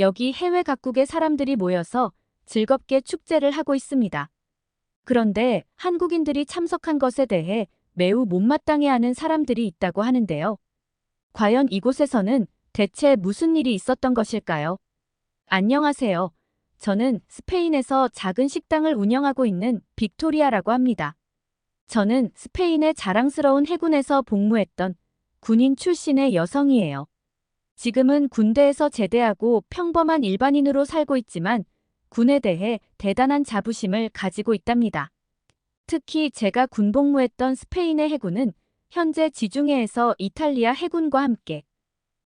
여기 해외 각국의 사람들이 모여서 즐겁게 축제를 하고 있습니다. 그런데 한국인들이 참석한 것에 대해 매우 못마땅해하는 사람들이 있다고 하는데요. 과연 이곳에서는 대체 무슨 일이 있었던 것일까요? 안녕하세요. 저는 스페인에서 작은 식당을 운영하고 있는 빅토리아라고 합니다. 저는 스페인의 자랑스러운 해군에서 복무했던 군인 출신의 여성이에요. 지금은 군대에서 제대하고 평범한 일반인으로 살고 있지만 군에 대해 대단한 자부심을 가지고 있답니다. 특히 제가 군복무했던 스페인의 해군은 현재 지중해에서 이탈리아 해군과 함께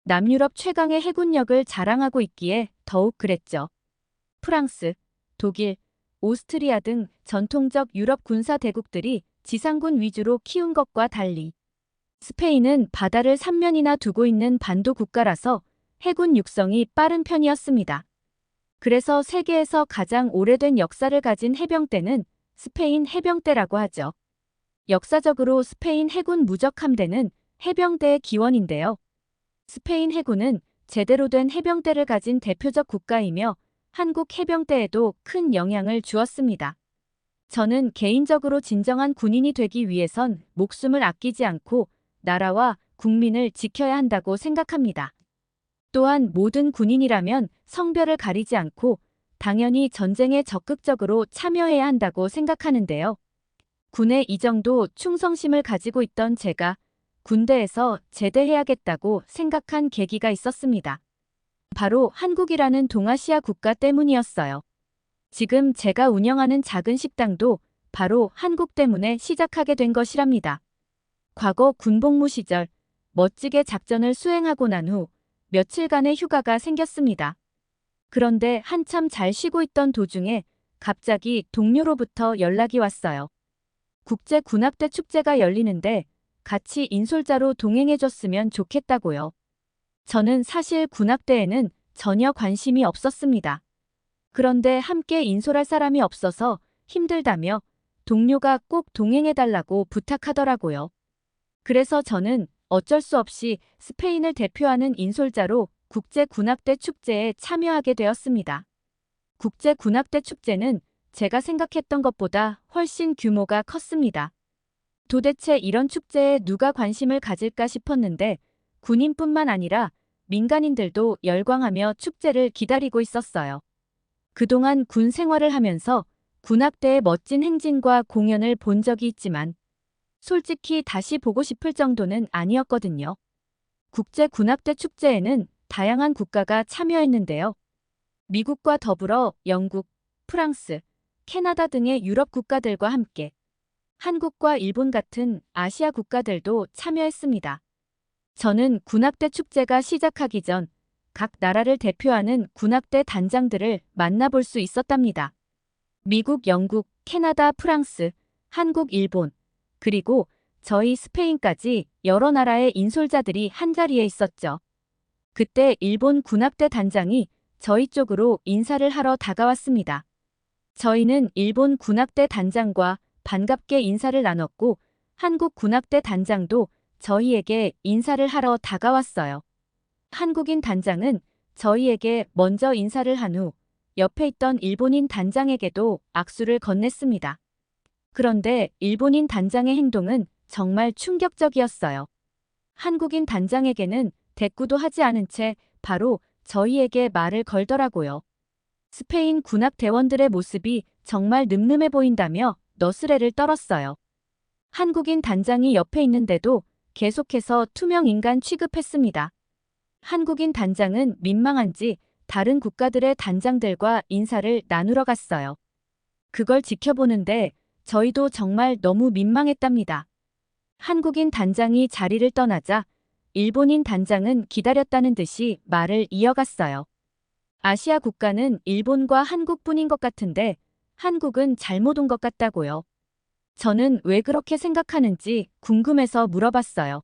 남유럽 최강의 해군력을 자랑하고 있기에 더욱 그랬죠. 프랑스, 독일, 오스트리아 등 전통적 유럽 군사 대국들이 지상군 위주로 키운 것과 달리 스페인은 바다를 3면이나 두고 있는 반도 국가라서 해군 육성이 빠른 편이었습니다. 그래서 세계에서 가장 오래된 역사를 가진 해병대는 스페인 해병대라고 하죠. 역사적으로 스페인 해군 무적함대는 해병대의 기원인데요. 스페인 해군은 제대로 된 해병대를 가진 대표적 국가이며 한국 해병대에도 큰 영향을 주었습니다. 저는 개인적으로 진정한 군인이 되기 위해선 목숨을 아끼지 않고 나라와 국민을 지켜야 한다고 생각합니다. 또한 모든 군인이라면 성별을 가리지 않고 당연히 전쟁에 적극적으로 참여해야 한다고 생각하는데요. 군에 이 정도 충성심을 가지고 있던 제가 군대에서 제대해야겠다고 생각한 계기가 있었습니다. 바로 한국이라는 동아시아 국가 때문이었어요. 지금 제가 운영하는 작은 식당도 바로 한국 때문에 시작하게 된 것이랍니다. 과거 군복무 시절 멋지게 작전을 수행하고 난 후 며칠간의 휴가가 생겼습니다. 그런데 한참 잘 쉬고 있던 도중에 갑자기 동료로부터 연락이 왔어요. 국제 군합대 축제가 열리는데 같이 인솔자로 동행해줬으면 좋겠다고요. 저는 사실 군합대에는 전혀 관심이 없었습니다. 그런데 함께 인솔할 사람이 없어서 힘들다며 동료가 꼭 동행해달라고 부탁하더라고요. 그래서 저는 어쩔 수 없이 스페인을 대표하는 인솔자로 국제 군악대 축제에 참여하게 되었습니다. 국제 군악대 축제는 제가 생각했던 것보다 훨씬 규모가 컸습니다. 도대체 이런 축제에 누가 관심을 가질까 싶었는데 군인뿐만 아니라 민간인들도 열광하며 축제를 기다리고 있었어요. 그동안 군 생활을 하면서 군악대의 멋진 행진과 공연을 본 적이 있지만 솔직히 다시 보고 싶을 정도는 아니었거든요. 국제 군악대 축제에는 다양한 국가가 참여했는데요. 미국과 더불어 영국, 프랑스, 캐나다 등의 유럽 국가들과 함께 한국과 일본 같은 아시아 국가들도 참여했습니다. 저는 군악대 축제가 시작하기 전 각 나라를 대표하는 군악대 단장들을 만나볼 수 있었답니다. 미국, 영국, 캐나다, 프랑스, 한국, 일본, 그리고 저희 스페인까지 여러 나라의 인솔자들이 한자리에 있었죠. 그때 일본 군악대 단장이 저희 쪽으로 인사를 하러 다가왔습니다. 저희는 일본 군악대 단장과 반갑게 인사를 나눴고 한국 군악대 단장도 저희에게 인사를 하러 다가왔어요. 한국인 단장은 저희에게 먼저 인사를 한 후 옆에 있던 일본인 단장에게도 악수를 건넸습니다. 그런데 일본인 단장의 행동은 정말 충격적이었어요. 한국인 단장에게는 대꾸도 하지 않은 채 바로 저희에게 말을 걸더라고요. 스페인 군악 대원들의 모습이 정말 늠름해 보인다며 너스레를 떨었어요. 한국인 단장이 옆에 있는데도 계속해서 투명 인간 취급했습니다. 한국인 단장은 민망한지 다른 국가들의 단장들과 인사를 나누러 갔어요. 그걸 지켜보는데 저희도 정말 너무 민망했답니다. 한국인 단장이 자리를 떠나자 일본인 단장은 기다렸다는 듯이 말을 이어갔어요. 아시아 국가는 일본과 한국뿐인 것 같은데 한국은 잘못 온 것 같다고요. 저는 왜 그렇게 생각하는지 궁금해서 물어봤어요.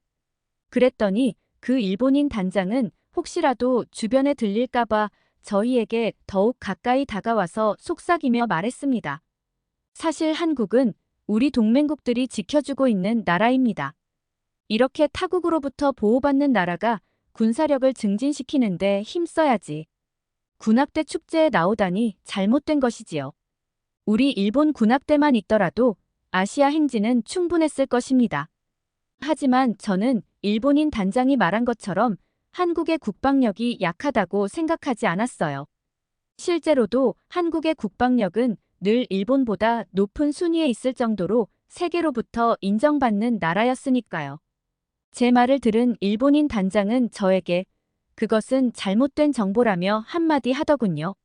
그랬더니 그 일본인 단장은 혹시라도 주변에 들릴까봐 저희에게 더욱 가까이 다가와서 속삭이며 말했습니다. 사실 한국은 우리 동맹국들이 지켜주고 있는 나라입니다. 이렇게 타국으로부터 보호받는 나라가 군사력을 증진시키는데 힘써야지. 군악대 축제에 나오다니 잘못된 것이지요. 우리 일본 군악대만 있더라도 아시아 행진은 충분했을 것입니다. 하지만 저는 일본인 단장이 말한 것처럼 한국의 국방력이 약하다고 생각하지 않았어요. 실제로도 한국의 국방력은 늘 일본보다 높은 순위에 있을 정도로 세계로부터 인정받는 나라였으니까요. 제 말을 들은 일본인 단장은 저에게 그것은 잘못된 정보라며 한마디 하더군요.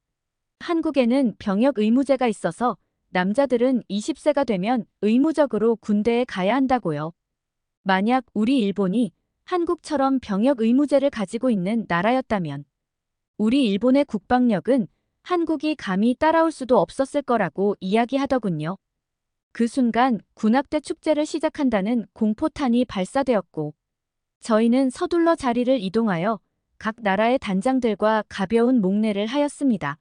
한국에는 병역 의무제가 있어서 남자들은 20세가 되면 의무적으로 군대에 가야 한다고요. 만약 우리 일본이 한국처럼 병역 의무제를 가지고 있는 나라였다면 우리 일본의 국방력은 한국이 감히 따라올 수도 없었을 거라고 이야기하더군요. 그 순간 군악대 축제를 시작한다는 공포탄이 발사되었고 저희는 서둘러 자리를 이동하여 각 나라의 단장들과 가벼운 목례를 하였습니다.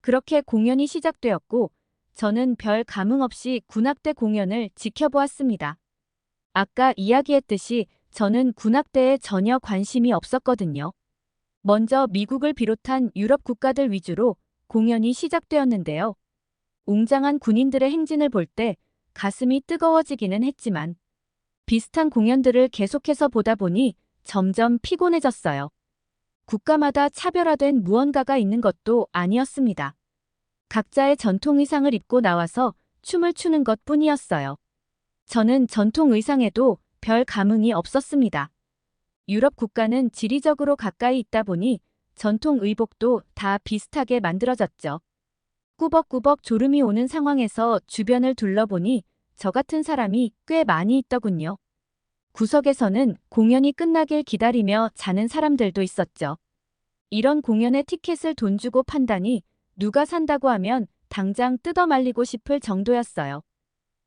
그렇게 공연이 시작되었고 저는 별 감흥 없이 군악대 공연을 지켜보았습니다. 아까 이야기했듯이 저는 군악대에 전혀 관심이 없었거든요. 먼저 미국을 비롯한 유럽 국가들 위주로 공연이 시작되었는데요. 웅장한 군인들의 행진을 볼 때 가슴이 뜨거워지기는 했지만 비슷한 공연들을 계속해서 보다 보니 점점 피곤해졌어요. 국가마다 차별화된 무언가가 있는 것도 아니었습니다. 각자의 전통 의상을 입고 나와서 춤을 추는 것 뿐이었어요. 저는 전통 의상에도 별 감흥이 없었습니다. 유럽 국가는 지리적으로 가까이 있다 보니 전통 의복도 다 비슷하게 만들어졌죠. 꾸벅꾸벅 졸음이 오는 상황에서 주변을 둘러보니 저 같은 사람이 꽤 많이 있더군요. 구석에서는 공연이 끝나길 기다리며 자는 사람들도 있었죠. 이런 공연의 티켓을 돈 주고 판다니 누가 산다고 하면 당장 뜯어 말리고 싶을 정도였어요.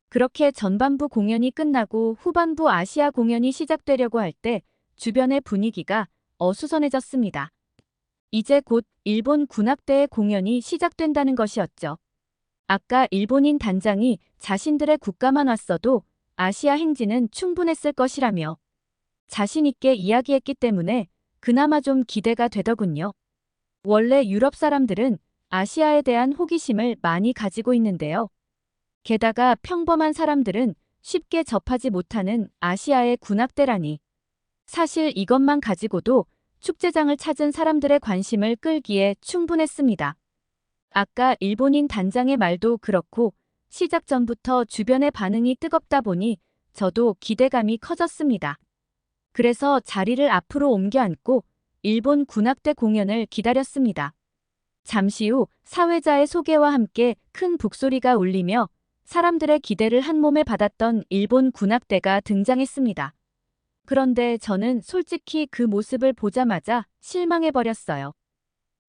그렇게 전반부 공연이 끝나고 후반부 아시아 공연이 시작되려고 할 때 주변의 분위기가 어수선해졌습니다. 이제 곧 일본 군악대의 공연이 시작된다는 것이었죠. 아까 일본인 단장이 자신들의 국가만 왔어도 아시아 행진은 충분했을 것이라며 자신있게 이야기했기 때문에 그나마 좀 기대가 되더군요. 원래 유럽 사람들은 아시아에 대한 호기심을 많이 가지고 있는데요. 게다가 평범한 사람들은 쉽게 접하지 못하는 아시아의 군악대라니. 사실 이것만 가지고도 축제장을 찾은 사람들의 관심을 끌기에 충분했습니다. 아까 일본인 단장의 말도 그렇고 시작 전부터 주변의 반응이 뜨겁다 보니 저도 기대감이 커졌습니다. 그래서 자리를 앞으로 옮겨 앉고 일본 군악대 공연을 기다렸습니다. 잠시 후 사회자의 소개와 함께 큰 북소리가 울리며 사람들의 기대를 한 몸에 받았던 일본 군악대가 등장했습니다. 그런데 저는 솔직히 그 모습을 보자마자 실망해버렸어요.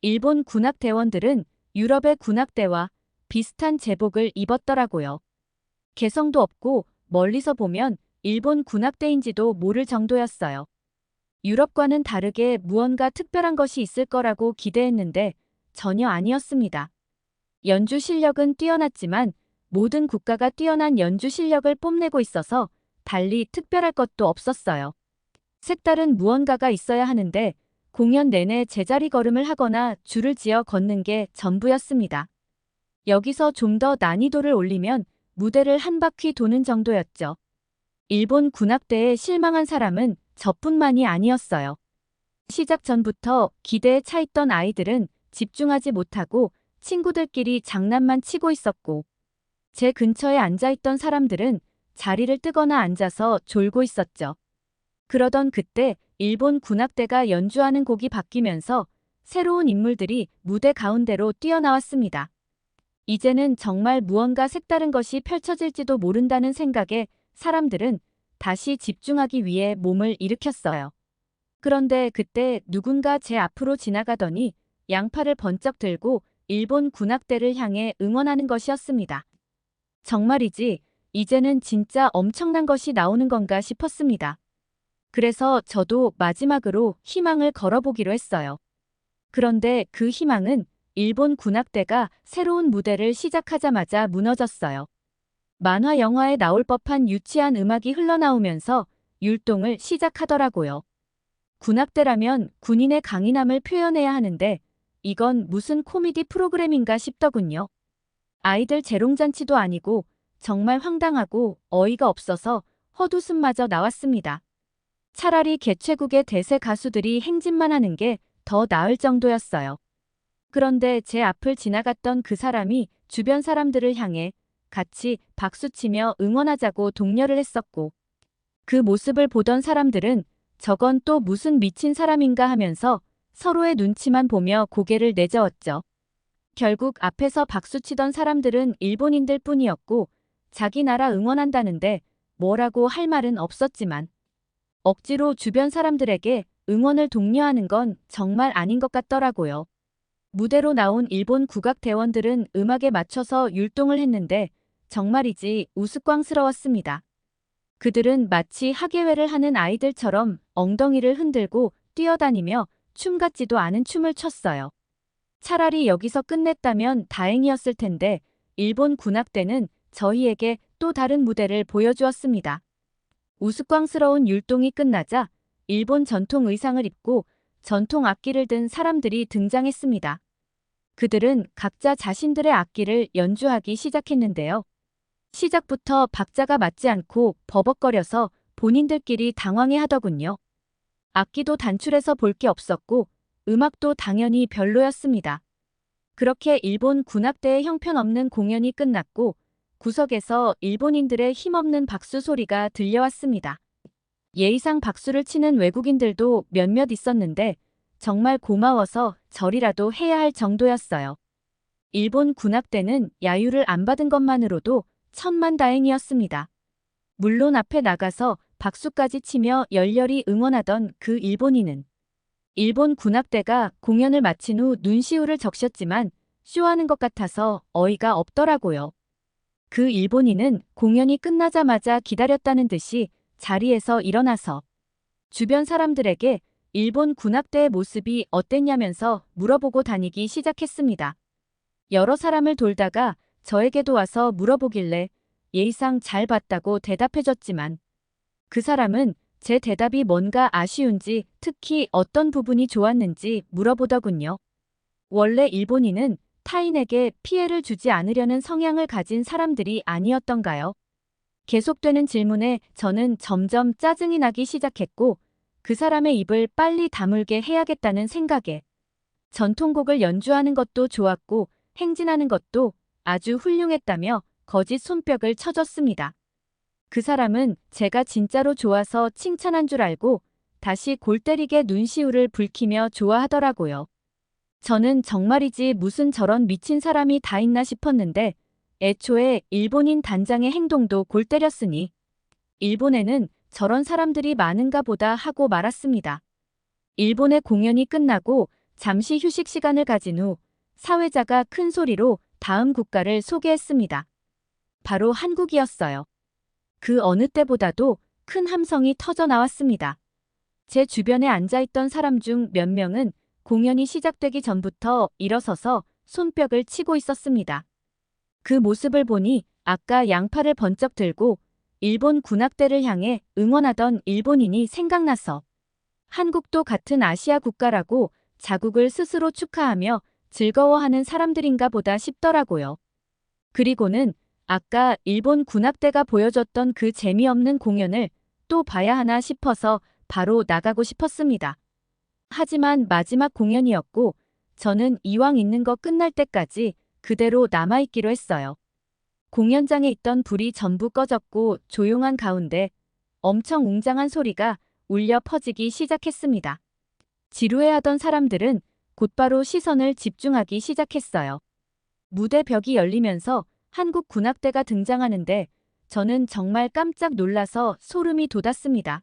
일본 군악대원들은 유럽의 군악대와 비슷한 제복을 입었더라고요. 개성도 없고 멀리서 보면 일본 군악대인지도 모를 정도였어요. 유럽과는 다르게 무언가 특별한 것이 있을 거라고 기대했는데 전혀 아니었습니다. 연주 실력은 뛰어났지만 모든 국가가 뛰어난 연주 실력을 뽐내고 있어서 달리 특별할 것도 없었어요. 색다른 무언가가 있어야 하는데 공연 내내 제자리 걸음을 하거나 줄을 지어 걷는 게 전부였습니다. 여기서 좀 더 난이도를 올리면 무대를 한 바퀴 도는 정도였죠. 일본 군악대에 실망한 사람은 저뿐만이 아니었어요. 시작 전부터 기대에 차 있던 아이들은 집중하지 못하고 친구들끼리 장난만 치고 있었고, 제 근처에 앉아있던 사람들은 자리를 뜨거나 앉아서 졸고 있었죠. 그러던 그때 일본 군악대가 연주하는 곡이 바뀌면서 새로운 인물들이 무대 가운데로 뛰어나왔습니다. 이제는 정말 무언가 색다른 것이 펼쳐질지도 모른다는 생각에 사람들은 다시 집중하기 위해 몸을 일으켰어요. 그런데 그때 누군가 제 앞으로 지나가더니 양팔을 번쩍 들고 일본 군악대를 향해 응원하는 것이었습니다. 정말이지, 이제는 진짜 엄청난 것이 나오는 건가 싶었습니다. 그래서 저도 마지막으로 희망을 걸어보기로 했어요. 그런데 그 희망은 일본 군악대가 새로운 무대를 시작하자마자 무너졌어요. 만화 영화에 나올 법한 유치한 음악이 흘러나오면서 율동을 시작하더라고요. 군악대라면 군인의 강인함을 표현해야 하는데 이건 무슨 코미디 프로그램인가 싶더군요. 아이들 재롱잔치도 아니고 정말 황당하고 어이가 없어서 헛웃음마저 나왔습니다. 차라리 개최국의 대세 가수들이 행진만 하는 게 더 나을 정도였어요. 그런데 제 앞을 지나갔던 그 사람이 주변 사람들을 향해 같이 박수치며 응원하자고 독려를 했었고 그 모습을 보던 사람들은 저건 또 무슨 미친 사람인가 하면서 서로의 눈치만 보며 고개를 내저었죠. 결국 앞에서 박수치던 사람들은 일본인들 뿐이었고 자기 나라 응원한다는데 뭐라고 할 말은 없었지만 억지로 주변 사람들에게 응원을 독려하는 건 정말 아닌 것 같더라고요. 무대로 나온 일본 국악 대원들은 음악에 맞춰서 율동을 했는데 정말이지 우스꽝스러웠습니다. 그들은 마치 하계회를 하는 아이들처럼 엉덩이를 흔들고 뛰어다니며 춤 같지도 않은 춤을 췄어요. 차라리 여기서 끝냈다면 다행이었을 텐데 일본 군악대는 저희에게 또 다른 무대를 보여주었습니다. 우스꽝스러운 율동이 끝나자 일본 전통 의상을 입고 전통 악기를 든 사람들이 등장했습니다. 그들은 각자 자신들의 악기를 연주하기 시작했는데요. 시작부터 박자가 맞지 않고 버벅거려서 본인들끼리 당황해 하더군요. 악기도 단출해서 볼 게 없었고 음악도 당연히 별로였습니다. 그렇게 일본 군악대의 형편없는 공연이 끝났고 구석에서 일본인들의 힘없는 박수 소리가 들려왔습니다. 예의상 박수를 치는 외국인들도 몇몇 있었는데 정말 고마워서 절이라도 해야 할 정도였어요. 일본 군악대는 야유를 안 받은 것만으로도 천만 다행이었습니다. 물론 앞에 나가서 박수까지 치며 열렬히 응원하던 그 일본인은 일본 군악대가 공연을 마친 후 눈시울을 적셨지만 쇼하는 것 같아서 어이가 없더라고요. 그 일본인은 공연이 끝나자마자 기다렸다는 듯이 자리에서 일어나서 주변 사람들에게 일본 군악대의 모습이 어땠냐면서 물어보고 다니기 시작했습니다. 여러 사람을 돌다가 저에게도 와서 물어보길래 예의상 잘 봤다고 대답해줬지만 그 사람은 제 대답이 뭔가 아쉬운지 특히 어떤 부분이 좋았는지 물어보더군요. 원래 일본인은 타인에게 피해를 주지 않으려는 성향을 가진 사람들이 아니었던가요? 계속되는 질문에 저는 점점 짜증이 나기 시작했고 그 사람의 입을 빨리 다물게 해야겠다는 생각에 전통곡을 연주하는 것도 좋았고 행진하는 것도 아주 훌륭했다며 거짓 손뼉을 쳐줬습니다. 그 사람은 제가 진짜로 좋아서 칭찬한 줄 알고 다시 골 때리게 눈시울을 붉히며 좋아하더라고요. 저는 정말이지 무슨 저런 미친 사람이 다 있나 싶었는데 애초에 일본인 단장의 행동도 골 때렸으니 일본에는 저런 사람들이 많은가 보다 하고 말았습니다. 일본의 공연이 끝나고 잠시 휴식 시간을 가진 후 사회자가 큰 소리로 다음 국가를 소개했습니다. 바로 한국이었어요. 그 어느 때보다도 큰 함성이 터져 나왔습니다. 제 주변에 앉아있던 사람 중 몇 명은 공연이 시작되기 전부터 일어서서 손뼉을 치고 있었습니다. 그 모습을 보니 아까 양팔을 번쩍 들고 일본 군악대를 향해 응원하던 일본인이 생각나서 한국도 같은 아시아 국가라고 자국을 스스로 축하하며 즐거워하는 사람들인가 보다 싶더라고요. 그리고는 아까 일본 군악대가 보여줬던 그 재미없는 공연을 또 봐야 하나 싶어서 바로 나가고 싶었습니다. 하지만 마지막 공연이었고 저는 이왕 있는 거 끝날 때까지 그대로 남아있기로 했어요. 공연장에 있던 불이 전부 꺼졌고 조용한 가운데 엄청 웅장한 소리가 울려 퍼지기 시작했습니다. 지루해하던 사람들은 곧바로 시선을 집중하기 시작했어요. 무대 벽이 열리면서 한국 군악대가 등장하는데 저는 정말 깜짝 놀라서 소름이 돋았습니다.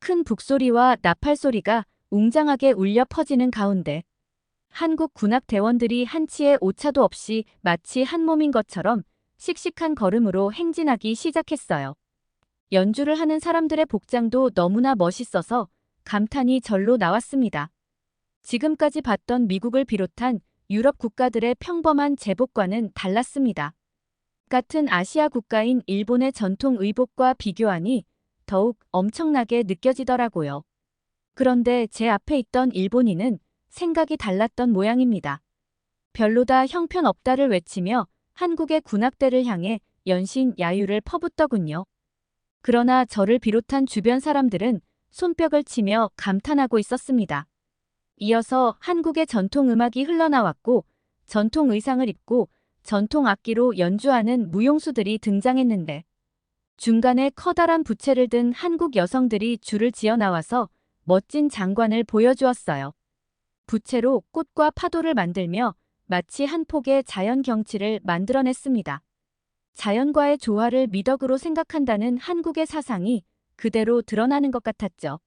큰 북소리와 나팔 소리가 웅장하게 울려 퍼지는 가운데 한국 군악 대원들이 한치의 오차도 없이 마치 한 몸인 것처럼 씩씩한 걸음으로 행진하기 시작했어요. 연주를 하는 사람들의 복장도 너무나 멋있어서 감탄이 절로 나왔습니다. 지금까지 봤던 미국을 비롯한 유럽 국가들의 평범한 제복과는 달랐습니다. 같은 아시아 국가인 일본의 전통 의복과 비교하니 더욱 엄청나게 느껴지더라고요. 그런데 제 앞에 있던 일본인은 생각이 달랐던 모양입니다. 별로다 형편없다를 외치며 한국의 군악대를 향해 연신 야유를 퍼붓더군요. 그러나 저를 비롯한 주변 사람들은 손뼉을 치며 감탄하고 있었습니다. 이어서 한국의 전통 음악이 흘러나왔고 전통 의상을 입고 전통 악기로 연주하는 무용수들이 등장했는데 중간에 커다란 부채를 든 한국 여성들이 줄을 지어 나와서 멋진 장관을 보여주었어요. 부채로 꽃과 파도를 만들며 마치 한 폭의 자연 경치를 만들어냈습니다. 자연과의 조화를 미덕으로 생각한다는 한국의 사상이 그대로 드러나는 것 같았죠.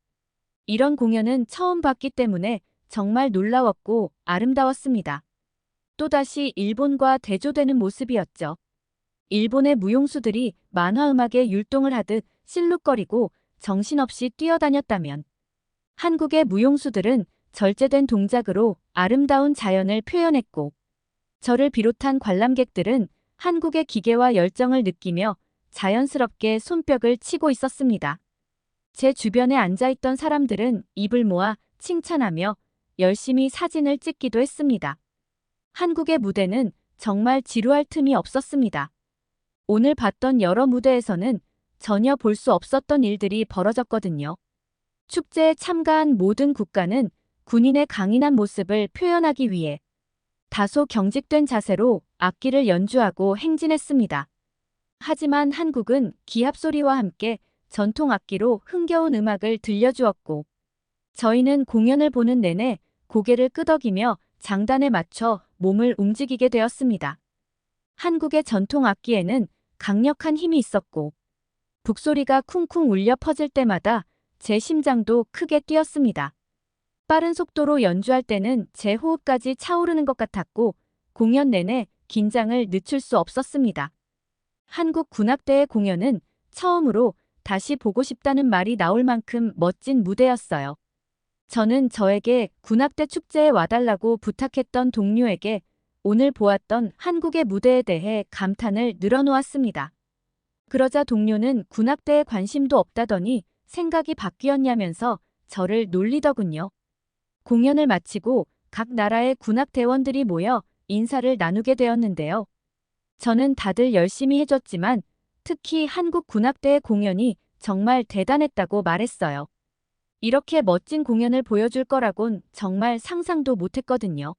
이런 공연은 처음 봤기 때문에 정말 놀라웠고 아름다웠습니다. 또다시 일본과 대조되는 모습이었죠. 일본의 무용수들이 만화음악에 율동을 하듯 실룩거리고 정신없이 뛰어다녔다면 한국의 무용수들은 절제된 동작으로 아름다운 자연을 표현했고 저를 비롯한 관람객들은 한국의 기계와 열정을 느끼며 자연스럽게 손뼉을 치고 있었습니다. 제 주변에 앉아있던 사람들은 입을 모아 칭찬하며 열심히 사진을 찍기도 했습니다. 한국의 무대는 정말 지루할 틈이 없었습니다. 오늘 봤던 여러 무대에서는 전혀 볼 수 없었던 일들이 벌어졌거든요. 축제에 참가한 모든 국가는 군인의 강인한 모습을 표현하기 위해 다소 경직된 자세로 악기를 연주하고 행진했습니다. 하지만 한국은 기합 소리와 함께 전통 악기로 흥겨운 음악을 들려주었고 저희는 공연을 보는 내내 고개를 끄덕이며 장단에 맞춰 몸을 움직이게 되었습니다. 한국의 전통 악기에는 강력한 힘이 있었고 북소리가 쿵쿵 울려 퍼질 때마다 제 심장도 크게 뛰었습니다. 빠른 속도로 연주할 때는 제 호흡까지 차오르는 것 같았고 공연 내내 긴장을 늦출 수 없었습니다. 한국 군악대의 공연은 처음으로 다시 보고 싶다는 말이 나올 만큼 멋진 무대였어요. 저는 저에게 군악대 축제에 와달라고 부탁했던 동료에게 오늘 보았던 한국의 무대에 대해 감탄을 늘어놓았습니다. 그러자 동료는 군악대에 관심도 없다더니 생각이 바뀌었냐면서 저를 놀리더군요. 공연을 마치고 각 나라의 군악대원들이 모여 인사를 나누게 되었는데요. 저는 다들 열심히 해줬지만 특히 한국 군악대의 공연이 정말 대단했다고 말했어요. 이렇게 멋진 공연을 보여줄 거라곤 정말 상상도 못했거든요.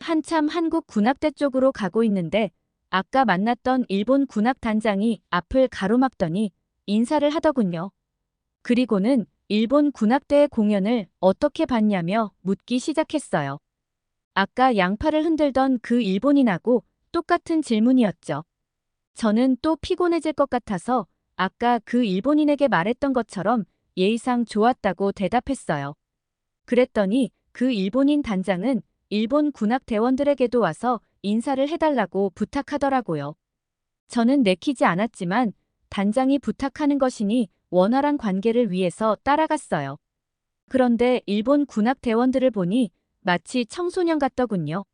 한참 한국 군악대 쪽으로 가고 있는데 아까 만났던 일본 군악 단장이 앞을 가로막더니 인사를 하더군요. 그리고는 일본 군악대의 공연을 어떻게 봤냐며 묻기 시작했어요. 아까 양팔을 흔들던 그 일본인하고 똑같은 질문이었죠. 저는 또 피곤해질 것 같아서 아까 그 일본인에게 말했던 것처럼 예의상 좋았다고 대답했어요. 그랬더니 그 일본인 단장은 일본 군악 대원들에게도 와서 인사를 해달라고 부탁하더라고요. 저는 내키지 않았지만 단장이 부탁하는 것이니 원활한 관계를 위해서 따라갔어요. 그런데 일본 군악 대원들을 보니 마치 청소년 같더군요.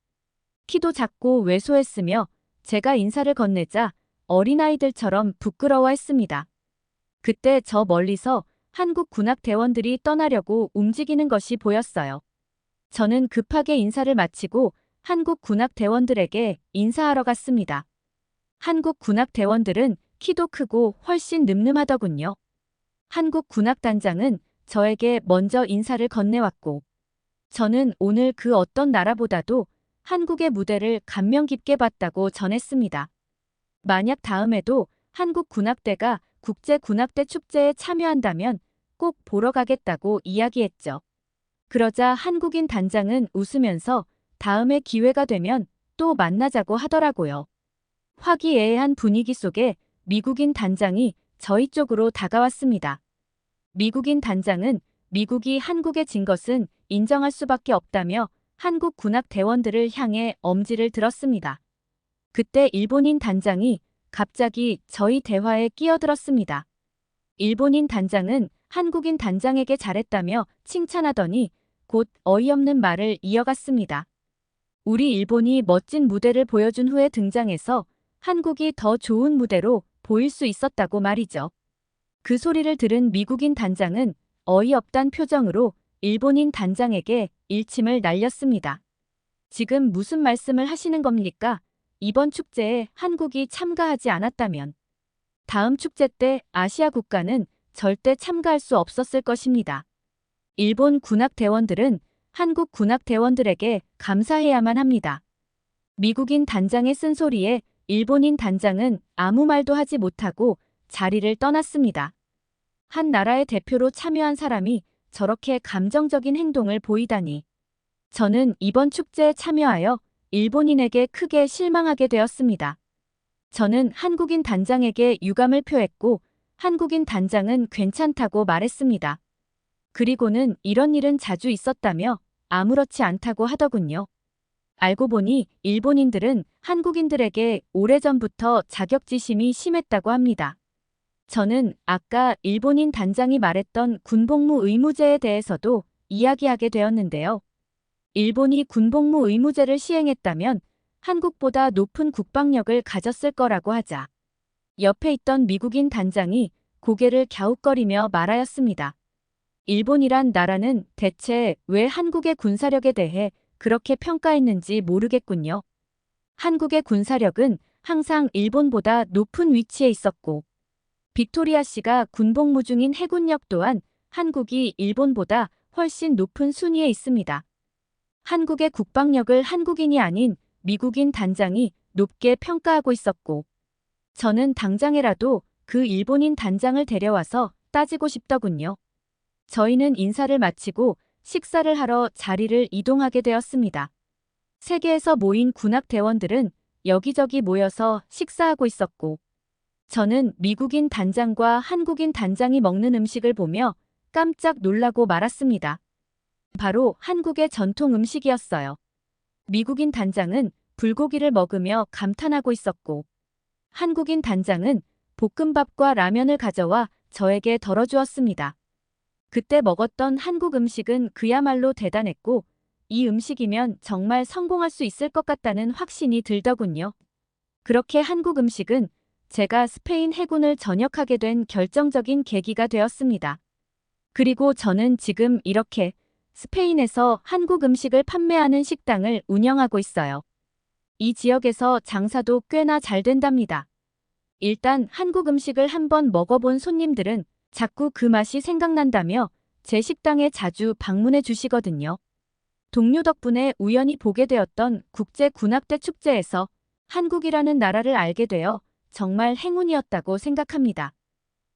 키도 작고 왜소했으며 제가 인사를 건네자 어린아이들처럼 부끄러워했습니다. 그때 저 멀리서 한국 군악 대원들이 떠나려고 움직이는 것이 보였어요. 저는 급하게 인사를 마치고 한국 군악 대원들에게 인사하러 갔습니다. 한국 군악 대원들은 키도 크고 훨씬 늠름하더군요. 한국 군악 단장은 저에게 먼저 인사를 건네왔고 저는 오늘 그 어떤 나라보다도 한국의 무대를 감명 깊게 봤다고 전했습니다. 만약 다음에도 한국 군악대가 국제 군악대 축제에 참여한다면 꼭 보러 가겠다고 이야기했죠. 그러자 한국인 단장은 웃으면서 다음에 기회가 되면 또 만나자고 하더라고요. 화기애애한 분위기 속에 미국인 단장이 저희 쪽으로 다가왔습니다. 미국인 단장은 미국이 한국에 진 것은 인정할 수밖에 없다며 한국 군악 대원들을 향해 엄지를 들었습니다. 그때 일본인 단장이 갑자기 저희 대화에 끼어들었습니다. 일본인 단장은 한국인 단장에게 잘했다며 칭찬하더니 곧 어이없는 말을 이어갔습니다. 우리 일본이 멋진 무대를 보여준 후에 등장해서 한국이 더 좋은 무대로 보일 수 있었다고 말이죠. 그 소리를 들은 미국인 단장은 어이없단 표정으로 일본인 단장에게 일침을 날렸습니다. 지금 무슨 말씀을 하시는 겁니까? 이번 축제에 한국이 참가하지 않았다면 다음 축제 때 아시아 국가는 절대 참가할 수 없었을 것입니다. 일본 군악대원들은 한국 군악대원들에게 감사해야만 합니다. 미국인 단장의 쓴소리에 일본인 단장은 아무 말도 하지 못하고 자리를 떠났습니다. 한 나라의 대표로 참여한 사람이 저렇게 감정적인 행동을 보이다니. 저는 이번 축제에 참여하여 일본인에게 크게 실망하게 되었습니다. 저는 한국인 단장에게 유감을 표했고 한국인 단장은 괜찮다고 말했습니다. 그리고는 이런 일은 자주 있었다며 아무렇지 않다고 하더군요. 알고 보니 일본인들은 한국인들에게 오래전부터 자격지심이 심했다고 합니다. 저는 아까 일본인 단장이 말했던 군복무 의무제에 대해서도 이야기하게 되었는데요. 일본이 군복무 의무제를 시행했다면 한국보다 높은 국방력을 가졌을 거라고 하자. 옆에 있던 미국인 단장이 고개를 갸웃거리며 말하였습니다. 일본이란 나라는 대체 왜 한국의 군사력에 대해 그렇게 평가했는지 모르겠군요. 한국의 군사력은 항상 일본보다 높은 위치에 있었고, 빅토리아 씨가 군복무 중인 해군력 또한 한국이 일본보다 훨씬 높은 순위에 있습니다. 한국의 국방력을 한국인이 아닌 미국인 단장이 높게 평가하고 있었고, 저는 당장에라도 그 일본인 단장을 데려와서 따지고 싶더군요. 저희는 인사를 마치고 식사를 하러 자리를 이동하게 되었습니다. 세계에서 모인 군악대원들은 여기저기 모여서 식사하고 있었고, 저는 미국인 단장과 한국인 단장이 먹는 음식을 보며 깜짝 놀라고 말았습니다. 바로 한국의 전통 음식이었어요. 미국인 단장은 불고기를 먹으며 감탄하고 있었고, 한국인 단장은 볶음밥과 라면을 가져와 저에게 덜어주었습니다. 그때 먹었던 한국 음식은 그야말로 대단했고, 이 음식이면 정말 성공할 수 있을 것 같다는 확신이 들더군요. 그렇게 한국 음식은 제가 스페인 해군을 전역하게 된 결정적인 계기가 되었습니다. 그리고 저는 지금 이렇게 스페인에서 한국 음식을 판매하는 식당을 운영하고 있어요. 이 지역에서 장사도 꽤나 잘 된답니다. 일단 한국 음식을 한번 먹어본 손님들은 자꾸 그 맛이 생각난다며 제 식당에 자주 방문해 주시거든요. 동료 덕분에 우연히 보게 되었던 국제 군악대 축제에서 한국이라는 나라를 알게 되어 정말 행운이었다고 생각합니다.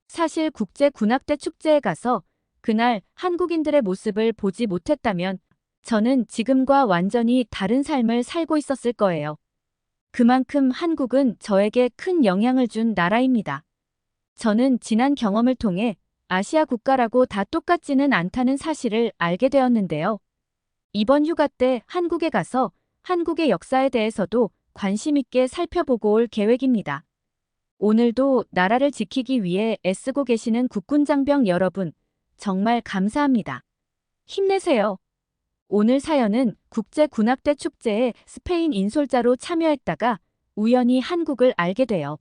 사실 국제 군악대 축제에 가서 그날 한국인들의 모습을 보지 못했다면 저는 지금과 완전히 다른 삶을 살고 있었을 거예요. 그만큼 한국은 저에게 큰 영향을 준 나라입니다. 저는 지난 경험을 통해 아시아 국가라고 다 똑같지는 않다는 사실을 알게 되었는데요. 이번 휴가 때 한국에 가서 한국의 역사에 대해서도 관심 있게 살펴보고 올 계획입니다. 오늘도 나라를 지키기 위해 애쓰고 계시는 국군 장병 여러분, 정말 감사합니다. 힘내세요. 오늘 사연은 국제 군악대 축제에 스페인 인솔자로 참여했다가 우연히 한국을 알게 되어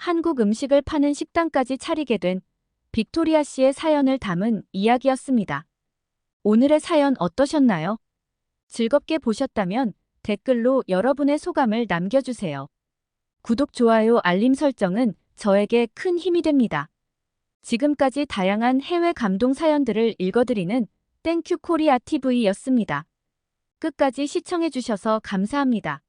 한국 음식을 파는 식당까지 차리게 된 빅토리아 씨의 사연을 담은 이야기였습니다. 오늘의 사연 어떠셨나요? 즐겁게 보셨다면 댓글로 여러분의 소감을 남겨주세요. 구독, 좋아요, 알림 설정은 저에게 큰 힘이 됩니다. 지금까지 다양한 해외 감동 사연들을 읽어드리는 땡큐 코리아 TV였습니다. 끝까지 시청해주셔서 감사합니다.